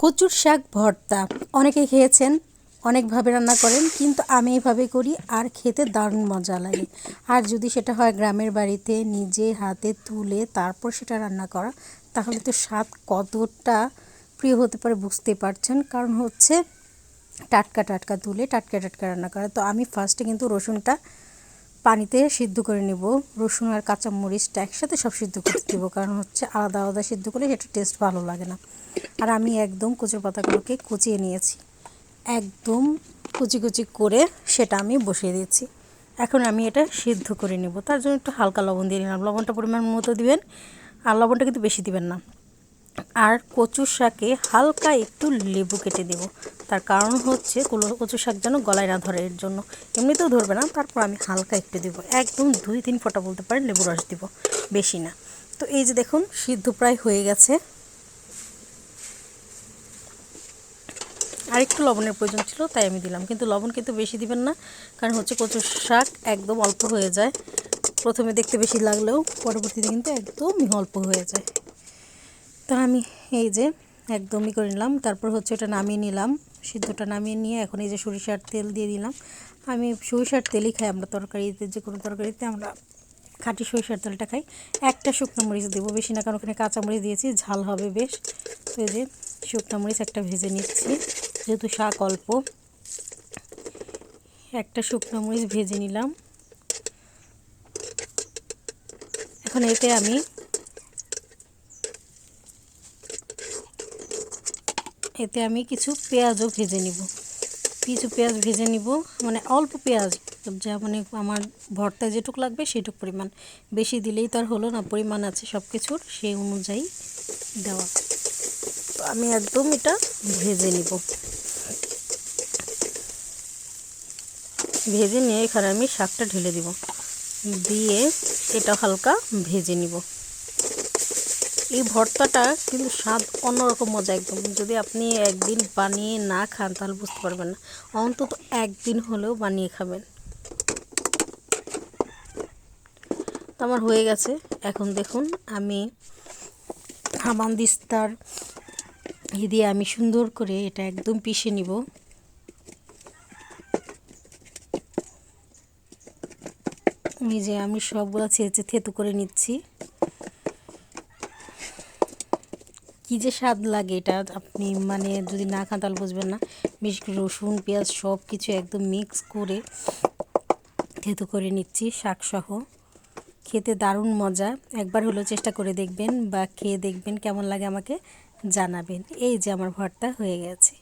কচুর শাক ভর্তা। অনেকে খেয়েছেন, অনেকভাবে রান্না করেন, কিন্তু আমি এইভাবে করি আর খেতে দারুণ মজা লাগে। আর যদি সেটা হয় গ্রামের বাড়িতে নিজে হাতে তুলে তারপর সেটা রান্না করা, তাহলে তো স্বাদ কতটা প্রিয় হতে পারে বুঝতে পারছেন। কারণ হচ্ছে টাটকা টাটকা তুলে টাটকা টাটকা রান্না করা। তো আমি ফার্স্টে কিন্তু রসুনটা পানিতে সিদ্ধ করে নেব। রসুন আর কাঁচামরিচটা একসাথে সব সিদ্ধ করে দেবো কারণ হচ্ছে আলাদা আলাদা সিদ্ধ করলে সেটা টেস্ট ভালো লাগে না। আর আমি একদম কচুর পাতাগুলোকে কুচিয়ে নিয়েছি। একদম কুচি কুচি করে সেটা আমি বসিয়ে দিয়েছি। এখন আমি এটা সিদ্ধ করে নেব। তার জন্য একটু হালকা লবণ দিয়ে নিলাম। লবণটা পরিমাণ মতো দিবেন। আর লবণটা কিন্তু বেশি দিবেন না। আর কচু শাকে হালকা একটু লেবু কেটে দেব। তার কারণ হচ্ছে কুলো কচু শাক যেন গলায় না ধরে এর জন্য। এমনিতেও ধরবে না। তারপর আমি হালকা একটু দেব। একদম দুই তিন ফোঁটা বলতে পারেন লেবু রস দিব। বেশি না। তো এই যে দেখুন, সিদ্ধ প্রায় হয়ে গেছে। আর একটু লবণের প্রয়োজন ছিল, তাই আমি দিলাম। কিন্তু লবণ কিন্তু বেশি দিবেন না, কারণ হচ্ছে কচুর শাক একদম অল্প হয়ে যায়। প্রথমে দেখতে বেশি লাগলেও পরবর্তীতে কিন্তু একদমই অল্প হয়ে যায়। তো আমি এই যে একদমই করে নিলাম, তারপর হচ্ছে ওটা নামিয়ে নিলাম, সিদ্ধটা নামিয়ে নিয়ে এখন এই যে সরিষার তেল দিয়ে দিলাম। আমি সরিষার তেলই খাই, আমরা তরকারিতে, যে কোনো তরকারিতে আমরা খাঁটি সরিষার তেলটা খাই। একটা শুকনো মরিচ দেবো, বেশি না, কারণ ওখানে কাঁচা মরিচ দিয়েছি, ঝাল হবে বেশ। এই যে শুকনো মরিচ একটা ভেজে নিচ্ছি। যেহেতু শাক অল্প, একটা শুকনো মরিচ ভেজে নিলাম। এখন এতে আমি এতে আমি কিছু পেঁয়াজও ভেজে নিব। কিছু পেঁয়াজ ভেজে নিব মানে অল্প পেঁয়াজ, যা মানে আমার ভর্তা যেটুক লাগবে সেটুক পরিমাণ। বেশি দিলেই তো আর হলো না, পরিমাণ আছে সব কিছুর সেই অনুযায়ী দেওয়া। আমি একদম এটা ভেজে নিব। ভেজে নিয়ে এখানে আমি শাকটা ঢেলে দিব। দিয়ে এটা হালকা ভেজে নিব। এই ভর্তাটা কিন্তু স্বাদ অন্যরকম মজা একদম। যদি আপনি একদিন বানিয়ে না খান, তাহলে বুঝতে পারবেন না। অন্তত একদিন হলেও বানিয়ে খাবেন। তো আমার হয়ে গেছে। এখন দেখুন আমি হামানদিস্তার ই দিয়ে আমি সুন্দর করে এটা একদম পিষে নিব। এই যে আমি সবগুলো ছেঁচে থেতু করে নিচ্ছি। কী যে স্বাদ লাগে এটা, আপনি মানে যদি না খান তাহলে বুঝবেন না। বেশ রসুন, পেঁয়াজ সব কিছু একদম মিক্স করে থেতু করে নিচ্ছি, শাকসহ। খেতে দারুণ মজা। একবার হলেও চেষ্টা করে দেখবেন বা খেয়ে দেখবেন, কেমন লাগে আমাকে জানাবেন। এই যে আমার ভর্তা হয়ে গেছে।